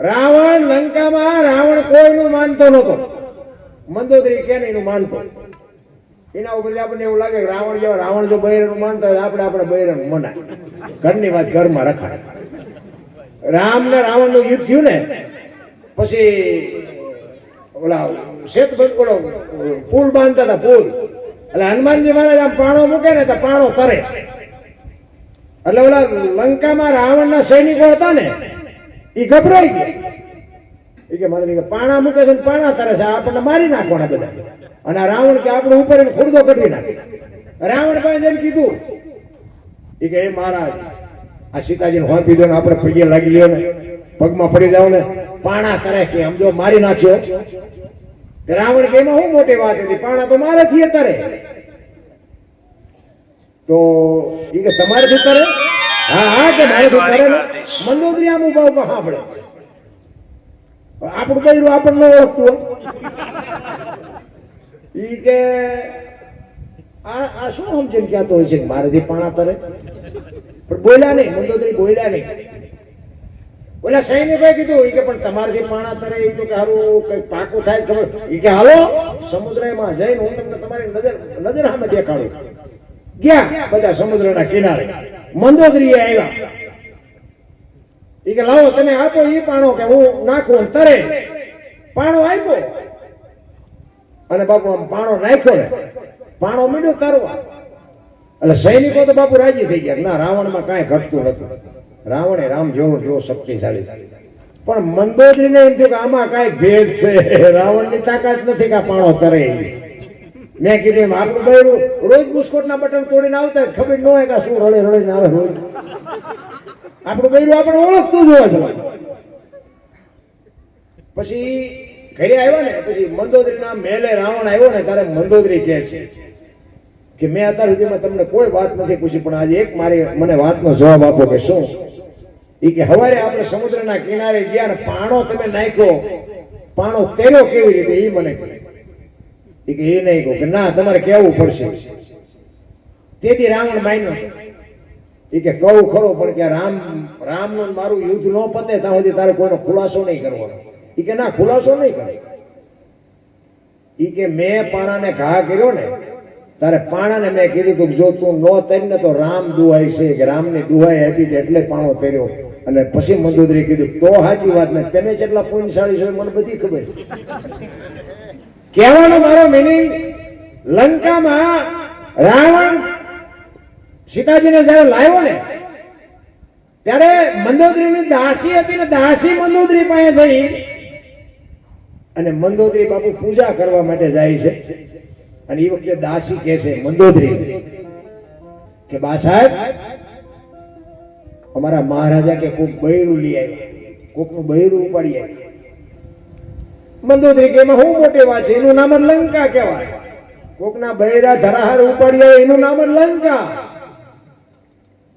રાવણ લંકામાં રાવણ કોઈનું માનતો નતો મંદોદરી કે એનું માનતો? એના ઉપર આપણને એવું લાગે કે રાવણ જેવા રાવણ જો બૈરાનું માનતા હોય આપણે આપણે બૈરનું મનાય. ઘરની વાત ઘરમાં રખાય. રામ ને રાવણનું યુદ્ધ થયું ને, પછી ઓલા શેત ઓલો પુલ બાંધતા હતા, પુલ. એટલે હનુમાનજી મહારાજ આમ પાણો મૂકે ને તો પાણો તરે. એટલે ઓલા લંકામાં રાવણના સૈનિકો હતા ને એ ગભરાઈ ગયા એ કે મને પાણા મૂકે છે પાણા તરે છે આપણને મારી નાખવાના બધા. અને રાવણ કે આપણે ઉપર ખુરદો કઢવી નાખે. રાવણ પાસે જઈને કીધું એ કે, એ મહારાજ, આ સીતાજીને પીધો ને આપણે પગે લાગી લ્યો ને, પગમાં પડી જાવ ને, પાણા કરે કે આમ જો મારી નાખ્યો. રાવણ કે, એમાં શું મોટી વાત હતી? પાણા તો મારેથી તરે તો એ કે તમારેથી તરે હા હા કે મારેથી તરે ને મંદોદરી આમ ઊભા ઊભા સાંભળે. આપણું કર્યું આપણને ઓળખતું હોય. ઈ કે આ આ શું સમજીને કહેતો હોય છે મારેથી પાણા તરે? પણ બોલ્યા નહીં મંદોદરી બોલ્યા નહીં. ઓલા સૈનિકોએ કીધું ઈ કે પણ તમારાથી પાણા તરે એ તો કે હારું કઈ પાકું થાય ખબર. ઈ કે હાલો સમુદ્રમાં જઈને હું તમને તમારી નજર નજર સામે દેખાડું. ગયા બધા સમુદ્રના કિનારે. મંદોદરીએ આવ્યા. એ કે, લાવો, તમે આપો એ પાણો કે હું નાખું તરે. પાણો આપ્યો. અને બાપુ આમ પાણો નાખ્યો ને, પાણો મીડો તરવા. એટલે સૈનિકો તો બાપુ રાજી થઈ ગયા ના, રાવણમાં કાંઈ ઘટતું નતું રાવણે રામ જેવો જેવો શક્તિશાળી. પણ મંદોદરીને એમ થયું કે આમાં કાંઈક ભેદ છે. રાવણની તાકાત નથી કે પાણો કરે એવી. મેં કીધું એમ આપણું બૈરું રોજ બુસ્કોટના બટન તોડીને આવતા હોય, ખબર ન હોય કે શું રડે રડીને આવે રોજ આપણું બૈરું આપણે ઓળખતું જ હોય. પછી ઘરે આવ્યો ને પછી મંદોદરીના મેલે રાવણ આવ્યો ને ત્યારે મંદોદરી કહે છે કે મેં અત્યાર સુધીમાં તમને કોઈ વાત નથી પૂછી પણ આજે એક મારી મને વાતનો જવાબ આપો કે શું એ કે હવારે આપણે સમુદ્રના કિનારે ગયા ને પાણો તમે નાખ્યો પાણો તેરો કેવી રીતે એ મને કહે. કે એ નહીં કહું કે, ના, તમારે કહેવું પડશે. તેથી રાવણ માન્યો. એ કે, કહું ખરો, પણ કે રામ, રામનું મારું યુદ્ધ ન પતે, ત્યાં સુધી તારે કોઈનો ખુલાસો નહીં કરવાનો. એ કે, ના, ખુલાસો નહીં કરે. એ કે, મેં પાણાને ઘા કર્યો ને, તારે પાણાને મેં કીધું તું જો તું ન તરી ને તો રામ દુહાઈ છે, કે રામની દુહાઈ આપી છે એટલે પાણો તર્યો. અને પછી મંદોદરી કીધું, તો સાચી વાત ને તમે જેટલા પુણ્યશાળી છો મને બધી ખબર. કહેવાનો મારો મિનિંગ લંકામાં રાવણ સીતાજીને જયારે લાવ્યો ને, ત્યારે મંદોદરીની દાસી હતી ને દાસી મંદોદરી પાસે થઈ અને મંદોદરી બાપુ પૂજા કરવા માટે જાય છે. અને એ વખતે દાસી કે છે, મંદોદરી, કે બા સાહેબ, અમારા મહારાજા કે કોક બૈરું લઈ આવ્યા, કોકનું બૈરું ઉપાડી આવ્યા. મંદોદરી કે એમાં હું મોટી વાત છે એનું નામ જ લંકા કહેવાય. કોકના બૈરા ધરાહાર ઉપાડ્યા એનું નામ જ લંકા.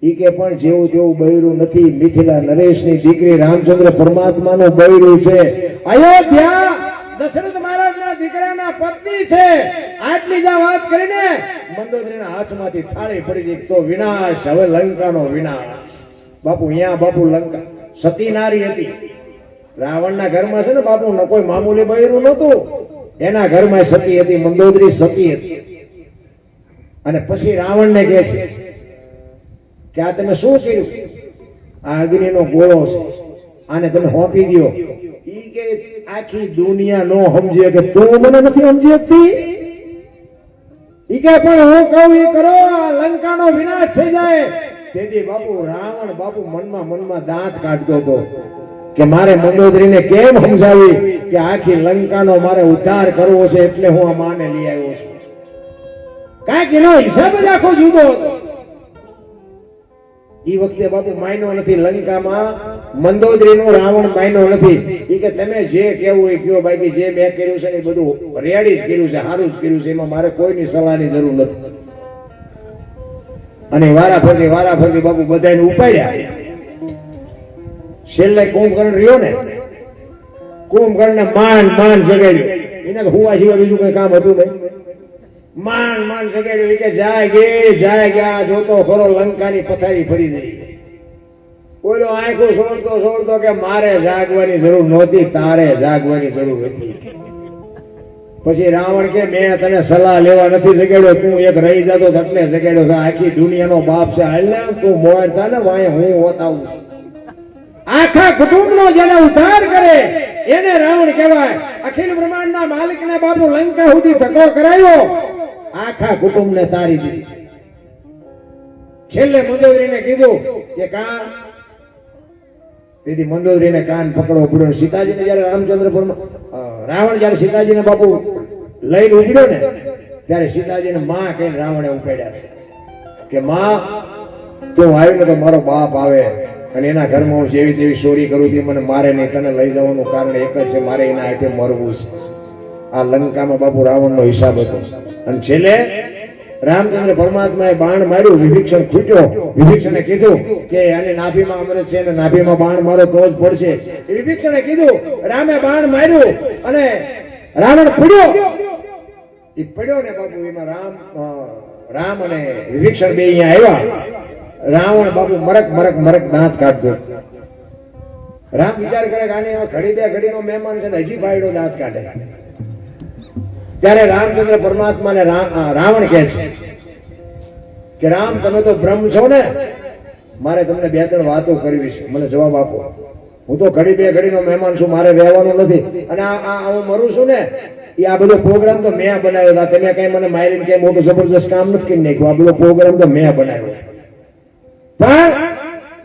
ઈ કે પણ જેવું તેવું બૈરું નથી, મિથિલા નરેશની દીકરી રામચંદ્ર પરમાત્માનું બૈરું છે. અયોધ્યા, દશરથ મહારાજના દીકરાના પત્ની છે. આટલી જ વાત કરીને મંદોદરીના હાથમાંથી થાળી પડી ગઈ તો વિનાશ, હવે લંકાનો વિનાશ. બાપુ, અહીંયા બાપુ લંકા. સતી નારી હતી. રાવણના ઘરમાં છે ને બાપુ કોઈ મામૂલી બૈરું નહોતું. એના ઘરમાં સતી હતી મંદોદરી સતી હતી. અને પછી રાવણને કહે છે કે આ તમે શું કર્યું? આ અગ્નિનો ગોળો છે. આને તમે હોંપી દો ઈ કે આખી દુનિયા નો સમજે કે તું મને નથી સમજી શકતી ઈ કે પણ હું કહું એ કરો, લંકાનો વિનાશ થઈ જાય. તેથી બાપુ રાવણ બાપુ મનમાં મનમાં દાંત કાઢતો હતો. કે મારે મંદોદરીને કેમ સમજાવી કે આખી લંકાનો મારે ઉદ્ધાર કરવો છે એટલે હું આ માને લઈ આવ્યો છું? કાંઈક એનો હિસાબ જ આખો જુદો હતો. ઈ વખતે બાપુ માયનો નથી, લંકામાં મંદોદરીનો રાવણ માયનો નથી. ઈ કે તમે જે કેવું એ કયો બાકી, જે મેં કર્યું છે એ બધું રેડી જ કર્યું છે સારું જ કર્યું છે, એમાં મારે કોઈની સલાહની જરૂર નથી. અને વારા ફરતી વારા ફરતી બાપુ બધાને ઉપાડ્યા. છેલ્લે કુંભકર્ણ રહ્યો ને કુંભકર્ણ માન માન જગાડ્યો. એને તો હુવા સિવાય બીજું કઈ કામ હતું નહીં. માન માન જગાડ્યું. કે જાય ગે જાય ગયા જોતો ખરો લંકાની પથારી ફરી જઈ બોલો આંખો સોળતો સોળતો કે મારે જાગવાની જરૂર નહોતી, તારે જાગવાની જરૂર હતી. પછી રાવણ કે, મેં તને સલાહ લેવા નથી જગાડ્યો, તું એક રહી જતો તો એટલે જગાડ્યો. આખી દુનિયાનો બાપ છે, હાલ તું મોર થા ને વાંહે હું હોતાવું છું. આખા કુટુંબનો જેને ઉદ્ધાર કરે એને રાવણ કહેવાય. અખિલ બ્રહ્માંડના માલિકને બાપુ લંકા સુધી ધક્કો કરાયો. આખા કુટુંબને તારી દીધી. છેલ્લે મંદોદરીને કીધું કે કાન. તેથી મંદોદરીને કાન પકડો પડ્યો. સીતાજીને જયારે રામચંદ્રપુરમાં અ, રાવણ જયારે સીતાજીને બાપુ લઈને ઉપડ્યો ને ત્યારે સીતાજીને માં કહીને રાવણે ઉપાડ્યા છે કે માં તું આવ્યું તો મારો બાપ આવે. અને એના ઘરમાં હું જેવી તેવી ચોરી કરું તે મને મારે નહીં, તને લઈ જવાનું કારણ એક જ છે, મારે એના હાથે મરવું છે. આ લંકામાં બાપુ રાવણનો હિસાબ હતો. અને છેલ્લે રામચંદ્ર પરમાત્માએ બાણ માર્યું, વિભીક્ષણ ખૂટ્યો. વિભીક્ષણે કીધું કે આને નાભીમાં અમૃત છે, અને નાભીમાં બાણ મારો તો જ પડશે. વિભીક્ષણે કીધું, રામે બાણ માર્યું અને રાવણ પડ્યો એ પડ્યો ને બાપુ, એમાં રામ રામ અને વિભીક્ષણ બે અહીંયા આવ્યા. રાવણ બાપુ મરક મરક મરક દાંત કાઢજો. રામ વિચાર કરે કે ઘડી બે ઘડીનો મહેમાન છે ને હજી ભાઈડો દાંત કાઢે. ત્યારે રામચંદ્ર પરમાત્માને ને રાવણ કહે છે કે રામ, તમે તો બ્રહ્મ છો ને? મારે તમને બે ત્રણ વાતો કરવી છે. મને જવાબ આપો. હું તો ઘડી બે ઘડી નો મહેમાન છું, મારે રહેવાનું નથી. અને આ હું મરું છું ને, એ આ બધો પ્રોગ્રામ તો મેં બનાવ્યો હતા. તમે કઈ મને મારીને કઈ મોટું જબરજસ્ત કામ નથી કરી નાખ્યું. આ બધો પ્રોગ્રામ તો મેં બનાવ્યો. પણ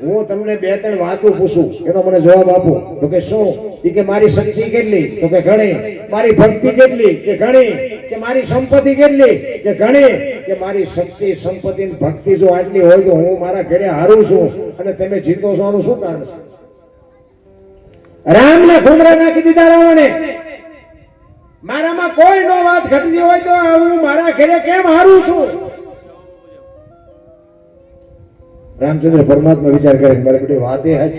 હું તમને બે, ત્રણ વાતો પૂછું, એનો મને જવાબ આપો. તો કે શું? એ કે મારી શક્તિ કેટલી? તો કે ઘણી. મારી ભક્તિ કેટલી? કે ઘણી. કે મારી સંપત્તિ કેટલી? કે ઘણી. કે મારી શક્તિ, સંપત્તિ, ભક્તિ જો આટલી હોય તો હું મારા ઘરે હારું છું. અને તમે જીતો છો, આનું શું કારણ રામને ખુમરા નાખી દીધા રાવણે. મારામાં કોઈ નો વાત ઘટતી હોય તો હું મારા ઘરે કેમ હારું છું? રામચંદ્ર પરમાત્મા વિચાર કરે, મારે બધી વાત એ હજ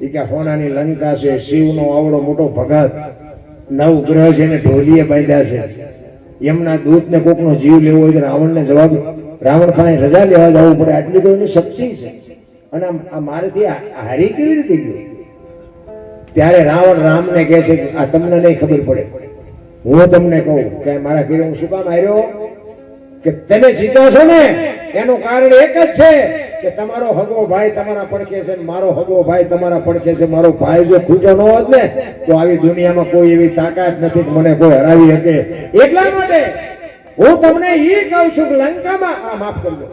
એ કે હોનાની લંકા છે, શિવનો આવડો મોટો ભગત. નવ ગ્રહ છે ને ઢોલીએ બાંધ્યા છે. એમના દૂતને કોકનો જીવ લેવો હોય રાવણને જવાબ રાવણ પાસે રજા લેવા જવું પડે, આટલી તો એની શક્તિ છે. અને આ મારેથી હારી કેવી રીતે ગયો? ત્યારે રાવણ રામને કહે છે કે આ તમને નહીં ખબર પડે. હું તમને કહું કે મારા ઘરે હું શું કામ આવ્યો કે તમે જીતો છો ને? એનું કારણ એક જ છે કે તમારો હગો ભાઈ તમારા પડખે છે મારો હગો ભાઈ તમારા પડખે છે. મારો ભાઈ જો ખૂટો ન હોત ને, તો આવી દુનિયામાં કોઈ એવી તાકાત નથી મને કોઈ હરાવી શકે. એટલા માટે હું તમને એ કહું છું કે લંકામાં આ માફ કરજો.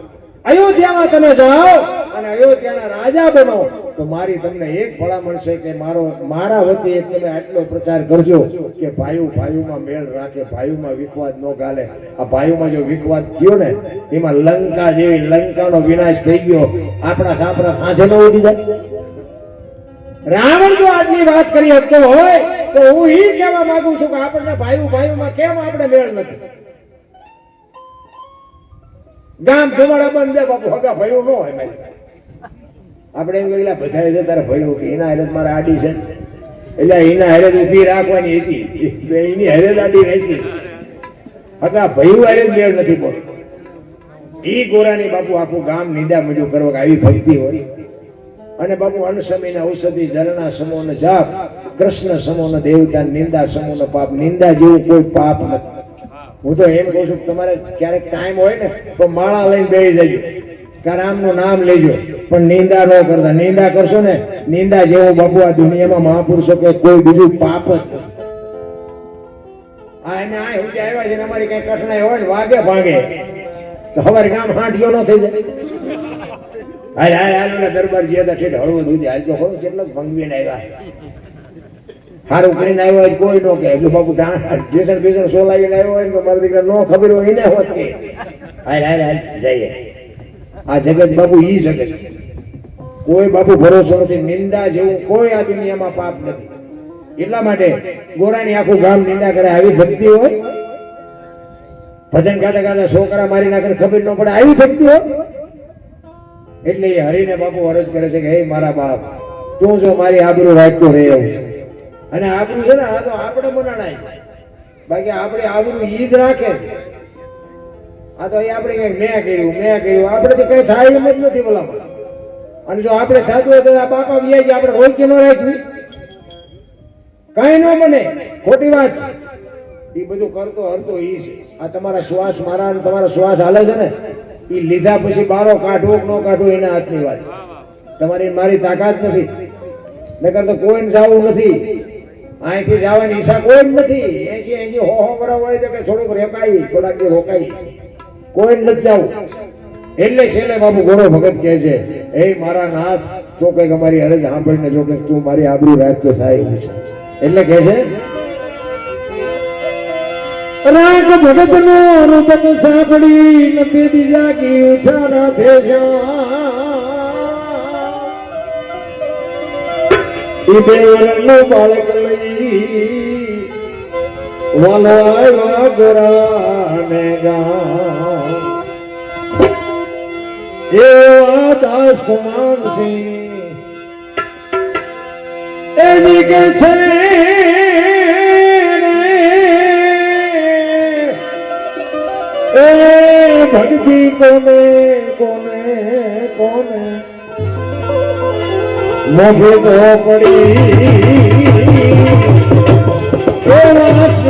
અયોધ્યામાં તમે જાઓ અને અયોધ્યાના રાજા બનો, તો મારી તમને એક ભલામણ છે કે મારો, મારા વતી તમે આટલો પ્રચાર કરજો કે ભાઈઓ, ભાઈઓમાં મેળ રાખે, ભાઈઓમાં વિખવાદ ન ગાલે. આ ભાઈઓમાં જો વિખવાદ થયો ને, એમાં લંકા જેવી, લંકાનો વિનાશ થઈ ગયો. આપણા સાપરા પાંચે ન ઉડી જાય. રાવણ જો આજની વાત કરી શકતો હોય, તો હું એ કહેવા માંગુ છું કે આપણને ભાઈઓ, ભાઈઓમાં કેમ આપણે મેળ નથી? ગામ ધુમાડા બંધ બાપુ. હગા ભયું ન હોય મારી આપણે એમ કહીએ બધાએ છે તારે ભયું કે એના હેરત મારા આડી છે. એટલે એના હેરત ઊભી રાખવાની હતી. એની હેરત આડી રહેતી. હતા ભયું હેરત મેળ નથી પડતો. એ ગોરાની બાપુ આખું ગામ નિંદા મળ્યું કરવા કે આવી ભક્તિ હોય. અને બાપુ અનસમીને ઔષધિ, ઝરણા સમોન જાપ, કૃષ્ણ સમોન દેવતા, નિંદા સમોન પાપ. નિંદા જેવું કોઈ પાપ નથી. હું તો એમ કહું છું તમારે ક્યારેક ટાઈમ હોય ને, તો માળા લઈને બેસી જજો. રામનું નામ લેજો. પણ નિંદા ન કરતા. નિંદા કરશો ને, નિંદા જેવો બાપુ આ દુનિયામાં મહાપુરુષો કે કોઈ બીજું પાપ જ એને આ સુધી આવ્યા છે અમારી કઈ કઠણાઈ હોય ને, વાગે ભાગે. તો હવારે ગામ હાંટીઓ ન થઈ જાય. હાલ હાય હાલ દરબાર જે હતા ઠેઠ હળવો દૂધી. હાલ તો ખરો કેટલો ભંગવીને આવ્યા. સારું કરીને આવ્યો હોય કોઈ નો કે એટલે બાપુ જેસન બેસન સોલાવીને આવ્યો હોય તો મારા દીકરા નો ખબર હોય એને હોત કે. જઈએ. આ જગત બાપુ ઈ જગત છે. કોઈ બાપુ ભરોસો નથી. નિંદા જેવું કોઈ આ દુનિયામાં પાપ નથી. એટલા માટે ગોરાની આખું ગામ નિંદા કરે. આવી ભક્તિ હોય? ભજન ગાતા ગાતા છોકરા મારી નાખે ખબર ન પડે. આવી ભક્તિ હોય? એટલે એ હરીને બાપુ અરજ કરે છે કે, હે મારા બાપ, તું જો મારી આબરૂ રાખતો રહે એવું છે. અને આબરૂ છે ને, આ તો આપણે બનાણાય બાકી આપણે આબરૂ ઈ જ રાખે છે. આ તો આપણે કઈ મેં કર્યું મેં કર્યું આપણે તો કઈ થાય એમ જ નથી બોલા અને જો આપણે થતું હોય તો આ બાપા વ્યાજ આપણે રોકી ન રાખવી કઈ ન બને. ખોટી વાત છે. એ બધું કરતો હરતો ઈ છે. આ તમારા શ્વાસ મારા તમારા શ્વાસ હાલે છે ને એ લીધા પછી બારો કાઢવો ન કાઢવો એના હાથની વાત છે. તમારી મારી તાકાત નથી. નકર તો કોઈને જવું નથી. અહીંથી જવાની ઈચ્છા કોઈ નથી. એસી એસી હો હો બરાબર હોય તો કે થોડુંક રોકાઈ થોડાક દી રોકાઈ કોઈ નથી જવું. એટલે છેલ્લે બાબુ ગોરો ભગત કહે છે એ મારા નાથ તો કંઈક અમારી અરજ સાંભળીને જો કંઈક તું મારી આબરૂ રાખતો થાય એવું છે. એટલે કહે છે રાગ ભગત નો રૂપક સાંભળી બીજા કી ઉઠાડા ભેજા ઈ દેવરનો બાળક લઈ આવ્યા ગોરાને ગા એવા દાસ કુમાર સિંહ એની કે છે એ ભક્તિ કોને કોને કોને? મોઢે તો પડી.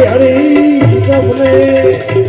હરી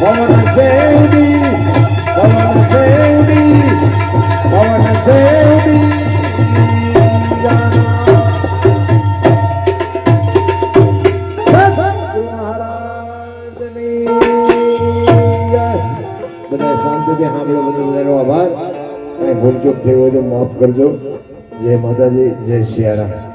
પવન ઉડી પવન ઉડી પવન ઉડી બધા શાંતિથી સાંભળો બધો બધાનો આભાર. કઈ ભૂલચૂક જય માતાજી, જય સિયારામ.